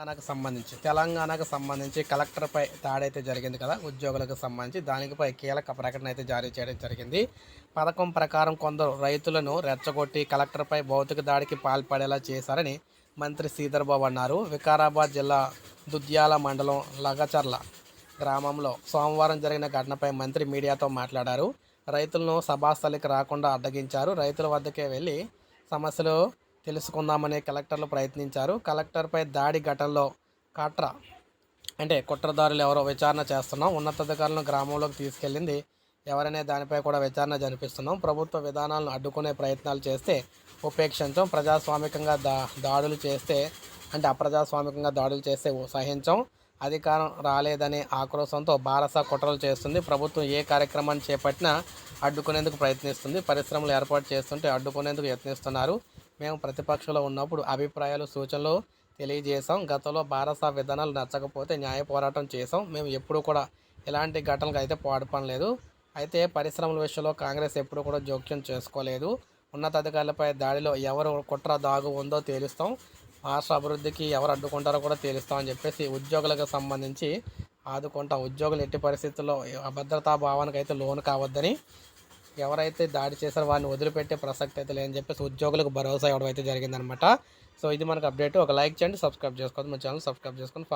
తెలంగాణకు సంబంధించి తెలంగాణకు సంబంధించి కలెక్టర్పై దాడైతే జరిగింది కదా ఉద్యోగులకు సంబంధించి. దానిపై కీలక ప్రకటన అయితే జారీ చేయడం జరిగింది. పథకం ప్రకారం కొందరు రైతులను రెచ్చగొట్టి కలెక్టర్పై భౌతిక దాడికి పాల్పడేలా చేశారని మంత్రి శ్రీధర్ అన్నారు. వికారాబాద్ జిల్లా దుద్యాల మండలం లగచర్ల గ్రామంలో సోమవారం జరిగిన ఘటనపై మంత్రి మీడియాతో మాట్లాడారు. రైతులను సభాస్థలికి రాకుండా అడ్డగించారు. రైతుల వద్దకే వెళ్ళి సమస్యలు తెలుసుకుందామని కలెక్టర్లు ప్రయత్నించారు. కలెక్టర్పై దాడి ఘటనలో కాట్రా అంటే కుట్రదారులు ఎవరో విచారణ చేస్తున్నాం. ఉన్నతాధికారులను గ్రామంలోకి తీసుకెళ్ళింది ఎవరనే దానిపై కూడా విచారణ జరిపిస్తున్నాం. ప్రభుత్వ విధానాలను అడ్డుకునే ప్రయత్నాలు చేస్తే ఉపేక్షించం. ప్రజాస్వామికంగా దా దాడులు చేస్తే అంటే అప్రజాస్వామికంగా దాడులు చేస్తే సహించం. అధికారం రాలేదనే ఆక్రోశంతో బారస కుట్రలు చేస్తుంది. ప్రభుత్వం ఏ కార్యక్రమాన్ని చేపట్టినా అడ్డుకునేందుకు ప్రయత్నిస్తుంది. పరిశ్రమలు ఏర్పాటు చేస్తుంటే అడ్డుకునేందుకు యత్నిస్తున్నారు. మేము ప్రతిపక్షంలో ఉన్నప్పుడు అభిప్రాయాలు సూచనలు తెలియజేశాం. గతంలో భారత విధానాలు నచ్చకపోతే న్యాయ పోరాటం చేసాం మేము ఎప్పుడూ కూడా ఇలాంటి ఘటనలకు అయితే పాడుపడలేదు. అయితే పరిశ్రమల విషయంలో కాంగ్రెస్ ఎప్పుడు కూడా జోక్యం చేసుకోలేదు. ఉన్నతాధికారులపై దాడిలో ఎవరు కుట్ర దాగు ఉందో తేలుస్తాం. రాష్ట్ర అభివృద్ధికి ఎవరు అడ్డుకుంటారో కూడా తేలుస్తామని చెప్పేసి ఉద్యోగులకు సంబంధించి ఆదుకుంటాం. ఉద్యోగులు ఎట్టి పరిస్థితుల్లో అభద్రతా భావానికి అయితే లోను కావద్దని ఎవరైతే దాడి చేశారో వారిని వదిలిపెట్టే ప్రసక్తి అయితే లేదని చెప్పేసి ఉద్యోగులకు భరోసా ఇవ్వడం అయితే జరిగిందనమాట. సో ఇది మనకు అప్డేట్. ఒక లైక్ చేయండి సబ్స్క్రైబ్ చేసుకోవద్దు. మా ఛానల్ సబ్స్క్రైబ్ చేసుకొని